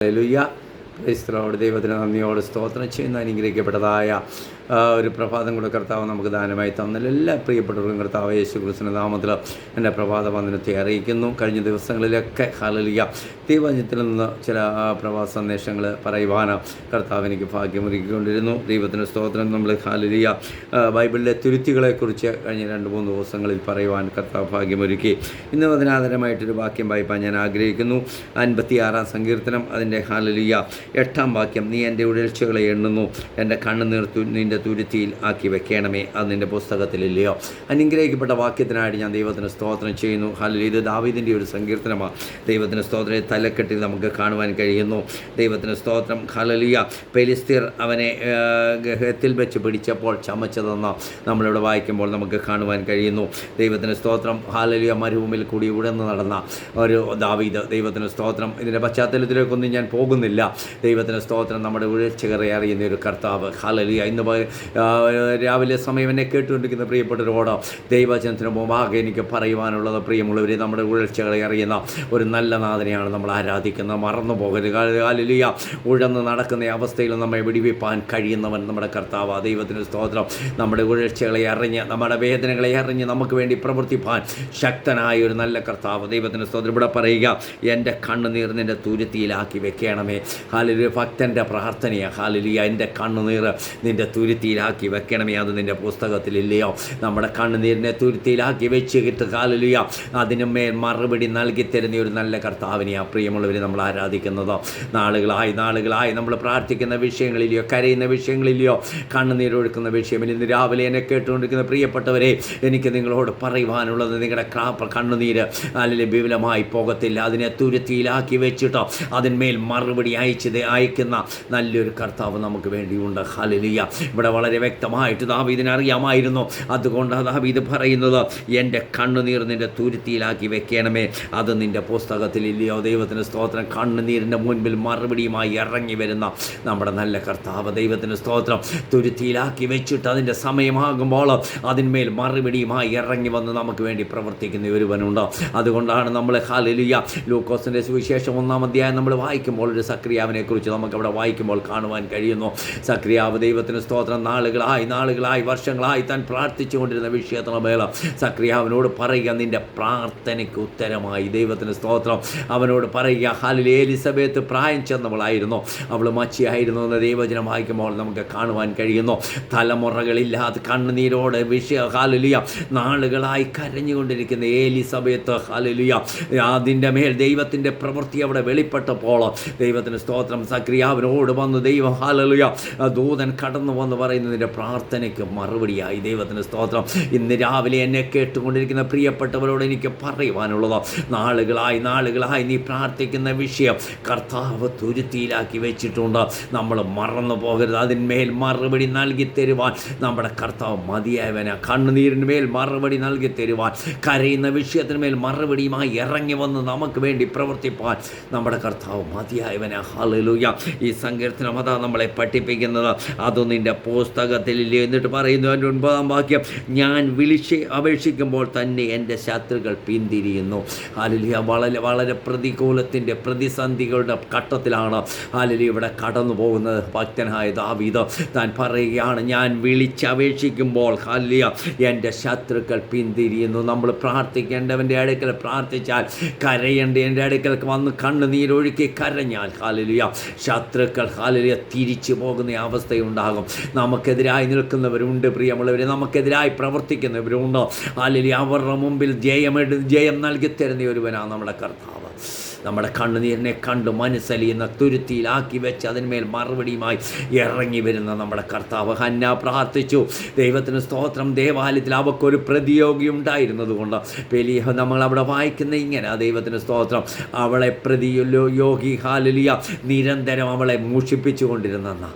Aleluya. ക്രൈസ്തലോട് ദൈവത്തിന് നന്ദിയോട് സ്തോത്രം ചെയ്യുന്ന അനുഗ്രഹിക്കപ്പെട്ടതായ ഒരു പ്രഭാതം കൂടെ കർത്താവ് നമുക്ക് ദാനമായി തന്നതിൽ എല്ലാ പ്രിയപ്പെട്ടവർക്കും കർത്താവ് യേശു ക്രിസ്തുവിന്റെ നാമത്തിൽ എന്റെ പ്രഭാത വന്ദനത്തെ അറിയിക്കുന്നു. കഴിഞ്ഞ ദിവസങ്ങളിലൊക്കെ ഹലലിയ ദൈവജ്ഞത്തിൽ നിന്ന് ചില പ്രഭാത സന്ദേശങ്ങൾ പറയുവാൻ കർത്താവ് എനിക്ക് ഭാഗ്യമൊരുക്കിക്കൊണ്ടിരുന്നു. ദൈവത്തിന് സ്തോത്രം. നമ്മൾ ഹലലിയ ബൈബിളിലെ തുരുത്തികളെക്കുറിച്ച് കഴിഞ്ഞ രണ്ട് മൂന്ന് ദിവസങ്ങളിൽ പറയുവാൻ കർത്താവ് ഭാഗ്യമൊരുക്കി. ഇന്ന് അതിനാദരമായിട്ടൊരു വാക്യം വായിപ്പാൻ ഞാൻ ആഗ്രഹിക്കുന്നു. അൻപത്തി ആറാം സങ്കീർത്തനം. അതിന്റെ ഹാലലിയ എട്ടാം വാക്യം നീ എന്റെ ഉഴൽച്ചകളെ എണ്ണുന്നു എന്റെ കണ്ണുനീർ നീർത്തു നിന്റെ തുരുത്തിയിൽ ആക്കി വെക്കണമേ അത് നിന്റെ പുസ്തകത്തിലില്ലയോ? അനുഗ്രഹിക്കപ്പെട്ട വാക്യത്തിനായിട്ട് ഞാൻ ദൈവത്തിന് സ്തോത്രം ചെയ്യുന്നു. അല്ലെങ്കിൽ ഇത് ദാവീദിന്റെ ഒരു സങ്കീർത്തനമാണ് ദൈവത്തിന് സ്തോത്രം തലക്കെട്ടിൽ നമുക്ക് കാണുവാൻ കഴിയുന്നു. ദൈവത്തിന് സ്തോത്രം ഹലലിയ പെലിസ്തീർ അവനെ ഗഹത്തിൽ വെച്ച് പിടിച്ചപ്പോൾ ചമച്ചതെന്ന് നമ്മളിവിടെ വായിക്കുമ്പോൾ നമുക്ക് കാണുവാൻ കഴിയുന്നു. ദൈവത്തിന് സ്തോത്രം ഹാലലിയ മരുഭൂമിൽ കൂടി ഉടന്ന് നടന്ന ഒരു ദാവീദ് ദൈവത്തിന് സ്തോത്രം. ഇതിന്റെ പശ്ചാത്തലത്തിലേക്കൊന്നും ഞാൻ പോകുന്നില്ല. ദൈവത്തിന് സ്തോത്രം നമ്മുടെ ഉഴച്ചുകറെ അറിയുന്ന ഒരു കർത്താവ്. ഹാലലിയ ഇന്ന് രാവിലെ സമയം എന്നെ കേട്ടുകൊണ്ടിരിക്കുന്ന പ്രിയപ്പെട്ടവരോട് ദൈവചനത്തിന് മുമ്പാകെ എനിക്ക് പറയുവാനുള്ളത് പ്രിയമുള്ളവരെ നമ്മുടെ ഉഴൽച്ചകളെ അറിയുന്ന ഒരു നല്ല നാഥനെയാണ് നമ്മൾ ആരാധിക്കുന്നത് മറന്നു പോകരുത്. ഹാലലിയ ഉഴന്ന് നടക്കുന്ന അവസ്ഥയിൽ നമ്മെ വിടിവിപ്പാൻ കഴിയുന്നവൻ നമ്മുടെ കർത്താവ്. ദൈവത്തിന്റെ സ്തോത്രം നമ്മുടെ ഉഴച്ചകളെ അറിഞ്ഞ് നമ്മുടെ വേദനകളെ അറിഞ്ഞ് നമുക്ക് വേണ്ടി പ്രവർത്തിപ്പാൻ ശക്തനായ ഒരു നല്ല കർത്താവ് ദൈവത്തിന്റെ സ്തോത്രം. ഇവിടെ പറയുക എന്റെ കണ്ണുനീർ നിന്റെ തുരുത്തിയിലാക്കി വെക്കണമേ. ഹാലിലിയ ഭക്തന്റെ പ്രാർത്ഥനയാണ് ഹാലിലിയ എന്റെ കണ്ണുനീർ നിന്റെ തുരുത്തിയിലാക്കി വെക്കണമേ അത് നിന്റെ പുസ്തകത്തിലില്ലയോ? നമ്മുടെ കണ്ണുനീരിനെ തുരുത്തിയിലാക്കി വെച്ച് കിട്ട് ഹാലിലിയ അതിന് മേൽ മറുപടി നൽകി തരുന്ന ഒരു നല്ല കർത്താവിനെയാണ് പ്രിയമുള്ളവർ നമ്മൾ ആരാധിക്കുന്നത്. നാളുകളായി നാളുകളായി നമ്മൾ പ്രാർത്ഥിക്കുന്ന വിഷയങ്ങളിലെയോ കരയുന്ന വിഷയങ്ങളിലെയോ കണ്ണുനീരൊഴുക്കുന്ന വിഷയം. ഇന്ന് രാവിലെ എന്നെ കേട്ടുകൊണ്ടിരിക്കുന്ന പ്രിയപ്പെട്ടവരെ എനിക്ക് നിങ്ങളോട് പറയുവാനുള്ളത് നിങ്ങളുടെ കണ്ണുനീര് അല്ലെങ്കിൽ വിപുലമായി പോകത്തില്ല. അതിനെ തുരുത്തിയിലാക്കി വെച്ചിട്ടോ അതിന്മേൽ മറുപടി അയച്ചത് അയക്കുന്ന നല്ലൊരു കർത്താവ് നമുക്ക് വേണ്ടിയുണ്ട്. ഹലലിയ ഇവിടെ വളരെ വ്യക്തമായിട്ട് ദാവീദിനെ അറിയാമായിരുന്നു. അതുകൊണ്ട് ദാവീദ് പറയുന്നത് എന്റെ കണ്ണുനീർ നിന്റെ തുരുത്തിയിലാക്കി വെക്കണമേ. അത് നിന്റെ പുസ്തകത്തിലില്ലയോ ദൈവത്തിന്റെ സ്തോത്രം. കണ്ണുനീരിന്റെ മുൻപിൽ മറുപടിയുമായി ഇറങ്ങി വരുന്ന നമ്മുടെ നല്ല കർത്താവ് ദൈവത്തിന്റെ സ്തോത്രം. തുരുത്തിയിലാക്കി വെച്ചിട്ട് അതിന്റെ സമയമാകുമ്പോൾ അതിന്മേൽ മറുപടിയുമായി ഇറങ്ങി വന്ന് നമുക്ക് വേണ്ടി പ്രവർത്തിക്കുന്ന ഒരുവനുണ്ട്. അതുകൊണ്ടാണ് നമ്മൾ ഹാലലിയ ലൂക്കോസിന്റെ സുവിശേഷം ഒന്നാം അധ്യായം നമ്മൾ വായിക്കുമ്പോൾ ഒരു സക്രിയാവിനെ കുറിച്ച് നമുക്ക് അവിടെ വായിക്കുമ്പോൾ കാണുവാൻ കഴിയുന്നു. സക്രിയാവ് ദൈവത്തിന് സ്തോത്രം. നാളുകളായി നാളുകളായി വർഷങ്ങളായി താൻ പ്രാർത്ഥിച്ചുകൊണ്ടിരുന്ന വിഷയത്തിന് മേള. സക്രിയാവിനോട് പറയുക നിന്റെ പ്രാർത്ഥനയ്ക്ക് ഉത്തരമായി. ദൈവത്തിന് സ്തോത്രം. അവനോട് പറയുക ഹാലിൽ എലിസബത്ത് പ്രായം ചെന്നവളായിരുന്നു. അവൾ മച്ചിയായിരുന്നു എന്ന് ദൈവജനം വായിക്കുമ്പോൾ നമുക്ക് കാണുവാൻ കഴിയുന്നു. തലമുറകളില്ലാതെ കണ്ണുനീരോടെ വിഷയ. ഹാലലിയ. നാളുകളായി കരഞ്ഞുകൊണ്ടിരിക്കുന്ന ഏലിസബത്ത് ഹാലലിയ. അതിന്റെ മേൽ ദൈവത്തിന്റെ പ്രവൃത്തി അവിടെ വെളിപ്പെട്ടപ്പോൾ ദൈവത്തിന് സ്തോത്രം. സക്രിയാവിനോട് വന്ന് ദൈവം ഹാലലുയ ദൂതൻ കടന്നു വന്ന് പറയുന്നതിന്റെ പ്രാർത്ഥനയ്ക്ക് മറുപടിയായി ദൈവത്തിന് സ്തോത്രം. ഇന്ന് രാവിലെ എന്നെ കേട്ടുകൊണ്ടിരിക്കുന്ന പ്രിയപ്പെട്ടവരോട് എനിക്ക് പറയുവാനുള്ളത് നാളുകളായി നാളുകളായി നീ പ്രാർത്ഥിക്കുന്ന വിഷയം കർത്താവ് തുരുത്തിയിലാക്കി വെച്ചിട്ടുണ്ട്. നമ്മൾ മറന്നു പോകരുത് അതിന്മേൽ മറുപടി നൽകി തരുവാൻ. നമ്മുടെ കർത്താവ് മതിയായവന കണ്ണുനീരിന് മേൽ മറുപടി നൽകി തരുവാൻ. കരയുന്ന വിഷയത്തിന്മേൽ മറുപടിയുമായി ഇറങ്ങി വന്ന് നമുക്ക് വേണ്ടി പ്രവർത്തിപ്പാൻ. നമ്മുടെ കർത്താവ് മതിയായവന ഹലലുയ ഈ സങ്കീർത്തനം അതാ നമ്മളെ പഠിപ്പിക്കുന്നത്. അത് നിന്റെ പുസ്തകത്തിലില്ലേ എന്നിട്ട് പറയുന്നു എന്റെ ഒൻപതാം വാക്യം ഞാൻ വിളിച്ച് അപേക്ഷിക്കുമ്പോൾ തന്നെ എന്റെ ശത്രുക്കൾ പിന്തിരിയുന്നു. ഹാലലിയ വളരെ വളരെ പ്രതികൂലത്തിന്റെ പ്രതിസന്ധികളുടെ ഘട്ടത്തിലാണ് ഹാലലി ഇവിടെ കടന്നു പോകുന്നത്. ഭക്തനായ ദാവീദ് താൻ പറയുകയാണ് ഞാൻ വിളിച്ചപേക്ഷിക്കുമ്പോൾ ഹാലിയ എന്റെ ശത്രുക്കൾ പിന്തിരിയുന്നു. നമ്മൾ പ്രാർത്ഥിക്കേണ്ടവന്റെ അടുക്കൽ പ്രാർത്ഥിച്ചാൽ കരയേണ്ട എന്റെ അടുക്കൽ വന്ന് കണ്ണുനീരൊഴുക്കി കരഞ്ഞാൽ ഹാലിലിയ ശത്രുക്കൾ ഹാലലിയ തിരിച്ചു പോകുന്ന അവസ്ഥയുണ്ടാകും. നമുക്കെതിരായി നിൽക്കുന്നവരുണ്ട് പ്രിയമുള്ളവരെ. നമുക്കെതിരായി പ്രവർത്തിക്കുന്നവരുണ്ട്? ഹാലിലിയ അവരുടെ മുമ്പിൽ ജയമെടു ജയം നൽകി തരുന്ന ഒരുവനാണ് നമ്മുടെ കർത്താവ്. നമ്മുടെ കണ്ണുനീരിനെ കണ്ട് മനസ്സലിയുന്ന തുരുത്തിയിലാക്കി വെച്ച് അതിന്മേൽ മറുപടിയുമായി ഇറങ്ങി വരുന്ന നമ്മുടെ കർത്താവ് ഹന്ന പ്രാർത്ഥിച്ചു. ദൈവത്തിന് സ്തോത്രം. ദേവാലയത്തിൽ അവക്കൊരു പ്രതിയോഗി ഉണ്ടായിരുന്നതുകൊണ്ട് വലിയ നമ്മൾ അവിടെ വായിക്കുന്ന ഇങ്ങനെ ദൈവത്തിന് സ്തോത്രം. അവളെ പ്രതിയോ യോഗി ഹാലലിയ നിരന്തരം അവളെ മൂഷിപ്പിച്ചു കൊണ്ടിരുന്നെന്ന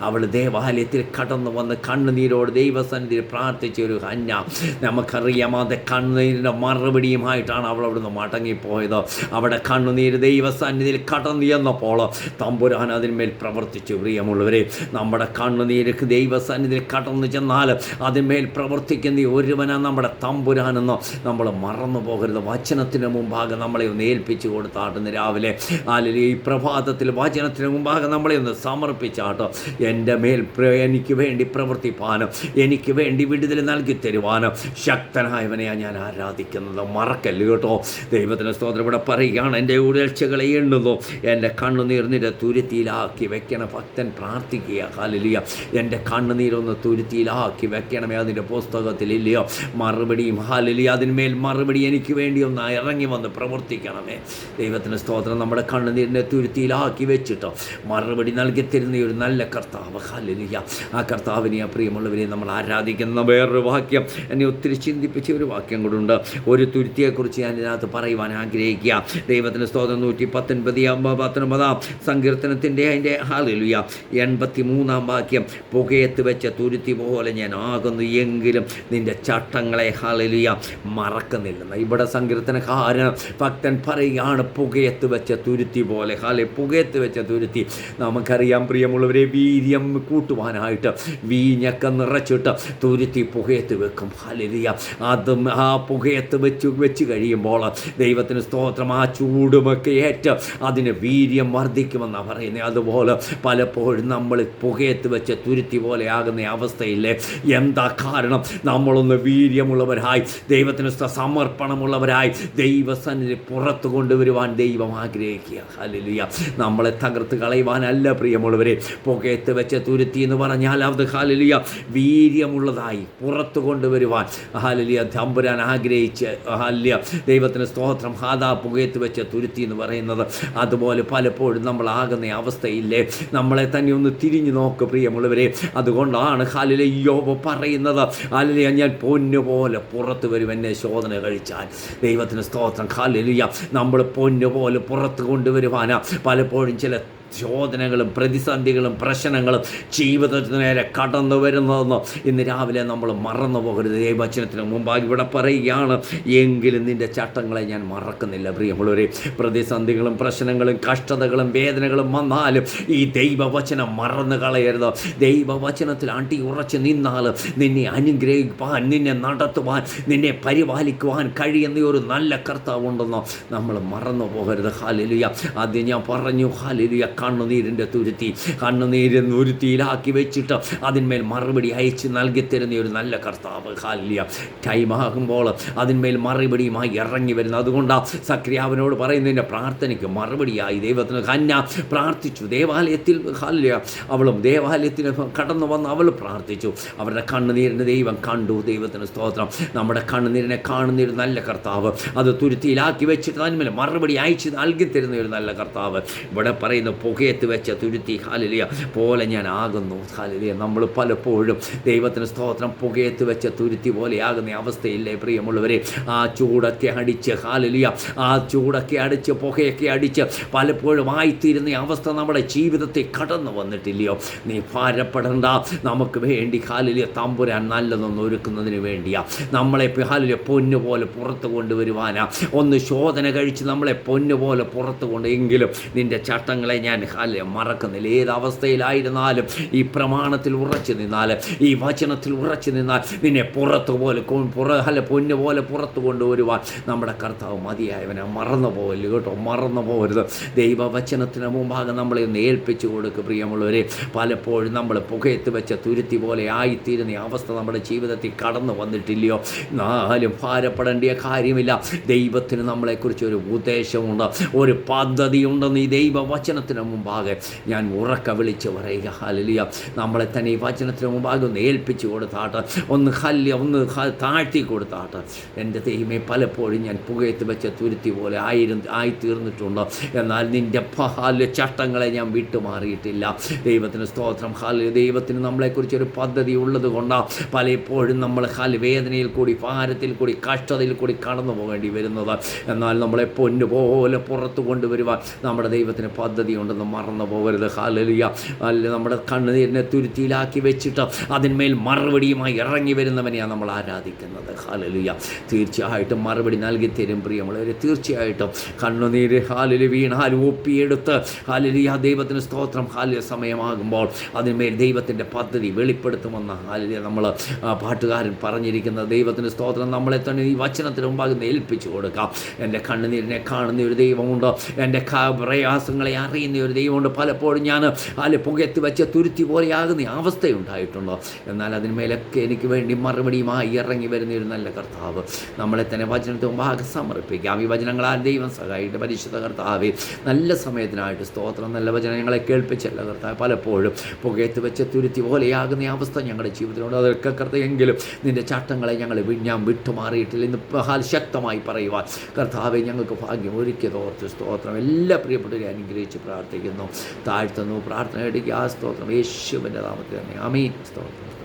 അവൾ ദേവാലയത്തിൽ കടന്നു വന്ന് കണ്ണുനീരോട് ദൈവസന്നിധി പ്രാർത്ഥിച്ച ഒരു ഹന്ന. നമുക്കറിയാം അത് കണ്ണുനീരിന്റെ മറുപടിയുമായിട്ടാണ് അവൾ അവിടുന്ന് മടങ്ങിപ്പോയത്. അവിടെ കണ്ണു കണ്ണുനീര് ദൈവസന്നിധിയിൽ കടന്നു എന്നപ്പോൾ തമ്പുരാൻ അതിന്മേൽ പ്രവർത്തിച്ചു. പ്രിയമുള്ളവരെ നമ്മുടെ കണ്ണുനീരക്ക് ദൈവസന്നിധിയിൽ കടന്നു ചെന്നാൽ അതിന്മേൽ പ്രവർത്തിക്കുന്ന ഒരുവനാണ് നമ്മുടെ തമ്പുരാനെന്നോ നമ്മൾ മറന്നു പോകരുത്. വചനത്തിന് മുമ്പാകെ നമ്മളെ ഒന്ന് ഏൽപ്പിച്ചു കൊടുത്താട്ടുന്ന രാവിലെ. അല്ലെങ്കിൽ ഈ പ്രഭാതത്തിൽ വചനത്തിന് മുമ്പാകെ നമ്മളെ ഒന്ന് സമർപ്പിച്ചാട്ടോ എന്റെ മേൽ എനിക്ക് വേണ്ടി പ്രവർത്തിപ്പാനും എനിക്ക് വേണ്ടി വിടുതൽ നൽകി തരുവാനും ശക്തനായവനെയാണ് ഞാൻ ആരാധിക്കുന്നത്. മറക്കല്ല് കേട്ടോ. ദൈവത്തിന് സ്തോത്രം. ഇവിടെ പറയുകയാണ് എന്റെ ഉയർച്ചകളെ എണ്ണുന്നു. എന്റെ കണ്ണുനീർ നിര തുരുത്തിയിലാക്കി വെക്കണം ഭക്തൻ പ്രാർത്ഥിക്കുക. കാലിലിയ എന്റെ കണ്ണുനീരൊന്ന് തുരുത്തിയിലാക്കി വെക്കണമേ. അതിന്റെ പുസ്തകത്തിൽ ഇല്ലയോ മറുപടിയും ഹാലലിയ അതിന്മേൽ മറുപടി എനിക്ക് വേണ്ടി ഒന്ന് ഇറങ്ങി വന്ന് പ്രവർത്തിക്കണമേ. ദൈവത്തിന് സ്തോത്രം. നമ്മുടെ കണ്ണുനീരിനെ തുരുത്തിയിലാക്കി വെച്ചിട്ടോ. മറുപടി നൽകി തരുന്ന ഒരു നല്ല കർത്താവ്. ഹാലിലിയ ആ കർത്താവിനെ ആ പ്രിയമുള്ളവരെ നമ്മൾ ആരാധിക്കുന്ന വേറൊരു വാക്യം എന്നെ ഒത്തിരി ചിന്തിപ്പിച്ച ഒരു വാക്യം കൂടുണ്ട് ഒരു തുരുത്തിയെക്കുറിച്ച് ഞാൻ ഇതിനകത്ത് പറയുവാൻ ആഗ്രഹിക്കുക. ദൈവത്തിന് സ്തോത്രം നൂറ്റി പത്തൊൻപത് പത്തൊൻപതാം സങ്കീർത്തനത്തിന്റെ അതിന്റെ ഹാലിലുയ എൺപത്തി മൂന്നാം വാക്യം പുകയത്ത് വെച്ച തുരുത്തി പോലെ ഞാൻ ആകുന്നു എങ്കിലും നിന്റെ ചട്ടങ്ങളെ ഹാലിലുയ മറക്കുന്നില്ല. ഇവിടെ സങ്കീർത്തനക്കാരൻ ഭക്തൻ പറയുകയാണ് പുകയത്ത് വെച്ച തുരുത്തി പോലെ ഹാലെ പുകയത്ത് വെച്ച തുരുത്തി. നമുക്കറിയാം പ്രിയമുള്ളവരെ വീര്യം കൂട്ടുവാനായിട്ട് വീഞ്ഞൊക്കെ നിറച്ചിട്ട് തുരുത്തി പുകയത്ത് വെക്കും. ഹാലിലുയ അതും ആ പുകയത്ത് വെച്ച് വെച്ച് കഴിയുമ്പോൾ ദൈവത്തിന് സ്തോത്രം ആ ചൂടുമൊക്കെ ഏറ്റ്. അതിന് വീര്യം വർദ്ധിക്കുമെന്നാണ് പറയുന്നത് അതുപോലെ പലപ്പോഴും നമ്മൾ പുകയത്ത് വെച്ച് തുരുത്തി പോലെ ആകുന്ന അവസ്ഥയില്ലേ? എന്താ കാരണം? നമ്മളൊന്ന് വീര്യമുള്ളവരായി ദൈവത്തിന് സമർപ്പണമുള്ളവരായി ദൈവസന്നിധി പുറത്തു കൊണ്ടുവരുവാൻ ദൈവം ആഗ്രഹിക്കുക. ഹല്ലേലൂയ. നമ്മളെ തകർത്ത് കളയുവാനല്ല പ്രിയമുള്ളവരെ. പുകയത്ത് വെച്ച് തുരുത്തി എന്ന് പറഞ്ഞാൽ അത് ഹലിയ വീര്യമുള്ളതായി പുറത്തു കൊണ്ടുവരുവാൻ. ഹലിയ തമ്പുരാൻ ആഗ്രഹിച്ച് ഹാലിയ ദൈവത്തിന് സ്തോത്രം. ഹാദാ പുകയത്ത് വെച്ച് തുരുത്തി എന്ന് പറയുന്നത്. അതുപോലെ പലപ്പോഴും നമ്മളാകുന്ന അവസ്ഥയില്ലേ? നമ്മളെ തന്നെ ഒന്ന് തിരിഞ്ഞു നോക്ക് പ്രിയമുള്ളവരെ. അതുകൊണ്ടാണ് ഹാലിലെ യോബ് പറയുന്നത്. ഹാലിയ ഞാൻ പൊന്നുപോലെ പുറത്ത് വരും എന്നെ ശോധന കഴിച്ചാൽ. ദൈവത്തിന് സ്തോത്രം. ഹാലിലിയ നമ്മൾ പൊന്നുപോലെ പുറത്ത് കൊണ്ടുവരുവാനാ. പലപ്പോഴും ചില ശോധനകളും പ്രതിസന്ധികളും പ്രശ്നങ്ങളും ജീവിതത്തിന് നേരെ കടന്നു വരുന്നതെന്ന് ഇന്ന് രാവിലെ നമ്മൾ മറന്നു പോകരുത്. ദൈവചനത്തിന് മുമ്പാകെ ഇവിടെ പറയുകയാണ് എങ്കിലും നിന്റെ ചട്ടങ്ങളെ ഞാൻ മറക്കുന്നില്ല. പ്രിയമുള്ളവരെ പ്രതിസന്ധികളും പ്രശ്നങ്ങളും കഷ്ടതകളും വേദനകളും വന്നാലും ഈ ദൈവവചനം മറന്നു കളയരുത്. ദൈവവചനത്തിൽ അണ്ടി ഉറച്ച് നിന്നാൽ നിന്നെ അനുഗ്രഹിക്കുവാൻ നിന്നെ നടത്തുവാൻ നിന്നെ പരിപാലിക്കുവാൻ കഴിയുന്ന ഒരു നല്ല കർത്താവുണ്ടെന്നോ നമ്മൾ മറന്നു പോകരുത്. ഹാലിലുയ ആദ്യം ഞാൻ പറഞ്ഞു ഹാലിലുയ കണ്ണുനീരിന്റെ തുരുത്തി കണ്ണുനീര് തുരുത്തിയിലാക്കി വെച്ചിട്ട് അതിന്മേൽ മറുപടി അയച്ച് നൽകി തരുന്ന ഒരു നല്ല കർത്താവ്. ഹാലിയ ടൈമാകുമ്പോൾ അതിന്മേൽ മറുപടിയുമായി ഇറങ്ങി വരുന്നു അതുകൊണ്ടാണ് സക്രിയാവിനോട് പറയുന്നതിന്റെ പ്രാർത്ഥനയ്ക്ക് മറുപടിയായി ദൈവത്തിന് കന്യ പ്രാർത്ഥിച്ചു. ദേവാലയത്തിൽ ഹാലിയ അവളും ദേവാലയത്തിന് കടന്നു വന്ന് അവൾ പ്രാർത്ഥിച്ചു. അവരുടെ കണ്ണുനീരിന്റെ ദൈവം കണ്ടു. ദൈവത്തിന് സ്തോത്രം. നമ്മുടെ കണ്ണുനീരിനെ കാണുന്ന ഒരു നല്ല കർത്താവ്. അത് തുരുത്തിയിലാക്കി വെച്ചിട്ട് അതിന്മേൽ മറുപടി അയച്ച് നൽകി തരുന്ന ഒരു നല്ല കർത്താവ്. ഇവിടെ പറയുന്ന പുകയത്ത് വെച്ച തുരുത്തി ഹാലിലിയ പോലെ ഞാൻ ആകുന്നു. ഹാലിലിയ നമ്മൾ പലപ്പോഴും ദൈവത്തിന് സ്തോത്രം പുകയത്ത് വെച്ച തുരുത്തി പോലെയാകുന്ന അവസ്ഥയില്ലേ പ്രിയമുള്ളവരെ? ആ ചൂടൊക്കെ അടിച്ച് ഹാലിലിയ ആ ചൂടൊക്കെ അടിച്ച് പുകയൊക്കെ അടിച്ച് പലപ്പോഴും ആയിത്തീരുന്ന അവസ്ഥ നമ്മുടെ ജീവിതത്തെ കടന്നു വന്നിട്ടില്ലയോ? നീ ഭാരപ്പെടണ്ട. നമുക്ക് വേണ്ടി ഹാലിലിയ തമ്പുരാൻ നല്ലതൊന്നും ഒരുക്കുന്നതിന് വേണ്ടിയാ. നമ്മളെ ഹാലിലിയ പൊന്നു പോലെ പുറത്ത് കൊണ്ടുവരുവാനാ. ഒന്ന് ശോധന കഴിച്ച് നമ്മളെ പൊന്നു പോലെ പുറത്ത് കൊണ്ട് എങ്കിലും നിന്റെ ചട്ടങ്ങളെ ഞാൻ ഹാലിയ മറക്കുന്നില്ല. അവസ്ഥയിലായിരുന്നാലും ഈ പ്രമാണത്തിൽ ഉറച്ചു നിന്നാൽ ഈ വചനത്തിൽ ഉറച്ചു നിന്നാൽ നിന്നെ പുറത്തു പോലെ പുറ അല്ല പൊന്നു പോലെ പുറത്തു കൊണ്ടുവരുവാൻ നമ്മുടെ കർത്താവ് മതിയായവനെ മറന്നു പോകല്ല കേട്ടോ മറന്നു പോകരുത്. ദൈവവചനത്തിന് മുമ്പാകെ നമ്മളെ ഒന്ന് ഏൽപ്പിച്ചു കൊടുക്കുക പ്രിയമുള്ളവരെ. പലപ്പോഴും നമ്മൾ പുകയത്ത് വെച്ച തുരുത്തി പോലെ ആയിത്തീരുന്ന അവസ്ഥ നമ്മുടെ ജീവിതത്തിൽ കടന്നു വന്നിട്ടില്ലയോ? എന്നാലും ഭാരപ്പെടേണ്ട കാര്യമില്ല. ദൈവത്തിന് നമ്മളെക്കുറിച്ച് ഒരു ഉദ്ദേശമുണ്ട് ഒരു പദ്ധതിയുണ്ടെന്ന് ഈ ദൈവവചനത്തിന് മുമ്പാകെ ഞാൻ ഉറക്ക വിളിച്ച് പറയുക. ഹലിയ നമ്മളെ തന്നെ ഈ വചനത്തിന് മുമ്പാകെ ഒന്ന് ഏൽപ്പിച്ചു കൊടുത്താട്ട്. ഒന്ന് ഹല്യ ഒന്ന് താഴ്ത്തി കൊടുത്താട്ട്. എന്റെ ദൈവമേ പലപ്പോഴും ഞാൻ പുകയത്ത് വെച്ച തുരുത്തി പോലെ ആയിരം ആയിത്തീർന്നിട്ടുണ്ട്. എന്നാൽ നിന്റെ ഹാല്യ ചട്ടങ്ങളെ ഞാൻ വിട്ടുമാറിയിട്ടില്ല ദൈവത്തിന് സ്തോത്രം. ഹാല്യ ദൈവത്തിന് നമ്മളെക്കുറിച്ച് ഒരു പദ്ധതി ഉള്ളത് കൊണ്ടാണ് പലപ്പോഴും നമ്മൾ ഹാൽ വേദനയിൽ കൂടി ഭാരത്തിൽ കൂടി കഷ്ടതയിൽ കൂടി കടന്നു പോകേണ്ടി വരുന്നത്. എന്നാൽ നമ്മളെ പൊന്നുപോലെ പുറത്തു കൊണ്ടുവരുവാൻ നമ്മുടെ ദൈവത്തിന് പദ്ധതിയുണ്ട്. നമ്മളൊന്നും മറന്നു പോകരുത്. ഹാലലിയ അല്ല നമ്മുടെ കണ്ണുനീരിനെ തുരുത്തിയിലാക്കി വെച്ചിട്ട് അതിന്മേൽ മറുപടിയുമായി ഇറങ്ങി വരുന്നവനെയാണ് നമ്മൾ ആരാധിക്കുന്നത്. ഹാലലിയ തീർച്ചയായിട്ടും മറുപടി നൽകി തരും പ്രിയമുള്ളവരെ തീർച്ചയായിട്ടും കണ്ണുനീര് ഹാലിൽ വീണാൽ ഒപ്പിയെടുത്ത് ഹാലലിയ ദൈവത്തിന് സ്തോത്രം. ഹാലിയ സമയമാകുമ്പോൾ അതിന്മേൽ ദൈവത്തിന്റെ പദ്ധതി വെളിപ്പെടുത്തുമെന്ന് ഹാലലിയ നമ്മൾ പാട്ടുകാരൻ പറഞ്ഞിരിക്കുന്നത്. ദൈവത്തിന് സ്തോത്രം. നമ്മളെ തന്നെ ഈ വചനത്തിന് മുമ്പാകെ ഏൽപ്പിച്ചു കൊടുക്കാം. എന്റെ കണ്ണുനീരിനെ കാണുന്ന ഒരു ദൈവമുണ്ട്. എന്റെ പ്രയാസങ്ങളെ അറിയുന്ന ഒരു ദൈവമുണ്ട്. പലപ്പോഴും ഞാൻ അല്ലെ പുകയത്ത് വെച്ച തുരുത്തി പോലെയാകുന്ന അവസ്ഥയുണ്ടായിട്ടുണ്ടോ എന്നാൽ അതിന്മേലൊക്കെ എനിക്ക് വേണ്ടി മറുപടിയുമായി ഇറങ്ങി വരുന്ന ഒരു നല്ല കർത്താവ് നമ്മളെ തന്നെ വചനത്തെ ഭാഗം സമർപ്പിക്കാം. ഈ വചനങ്ങളാൽ ദൈവം സഹായിട്ട് പരിശുദ്ധ കർത്താവ് നല്ല സമയത്തിനായിട്ട് സ്തോത്രം നല്ല വചനം ഞങ്ങളെ കേൾപ്പിച്ചല്ല കർത്താവ്. പലപ്പോഴും പുകയത്ത് വെച്ച തുരുത്തി പോലെയാകുന്ന അവസ്ഥ ഞങ്ങളുടെ ജീവിതത്തിലുണ്ട്. അതൊക്കെ കർത്തയെങ്കിലും നിന്റെ ചട്ടങ്ങളെ ഞങ്ങൾ ഞാൻ വിട്ടുമാറിയിട്ടില്ല ഇന്ന് ശക്തമായി പറയുവാൻ കർത്താവെ ഞങ്ങൾക്ക് ഭാഗ്യം ഒരുക്കിയതോർത്ത് സ്തോത്രം. എല്ലാ പ്രിയപ്പെട്ടവരെ അനുഗ്രഹിച്ച് പ്രാർത്ഥിക്കുന്നു. താഴ്ത്തുന്നു. പ്രാർത്ഥന എടുക്കുക ആ സ്തോത്രം യേശുവിന്റെ നാമത്തിൽ തന്നെ. അമീൻ സ്തോത്രം.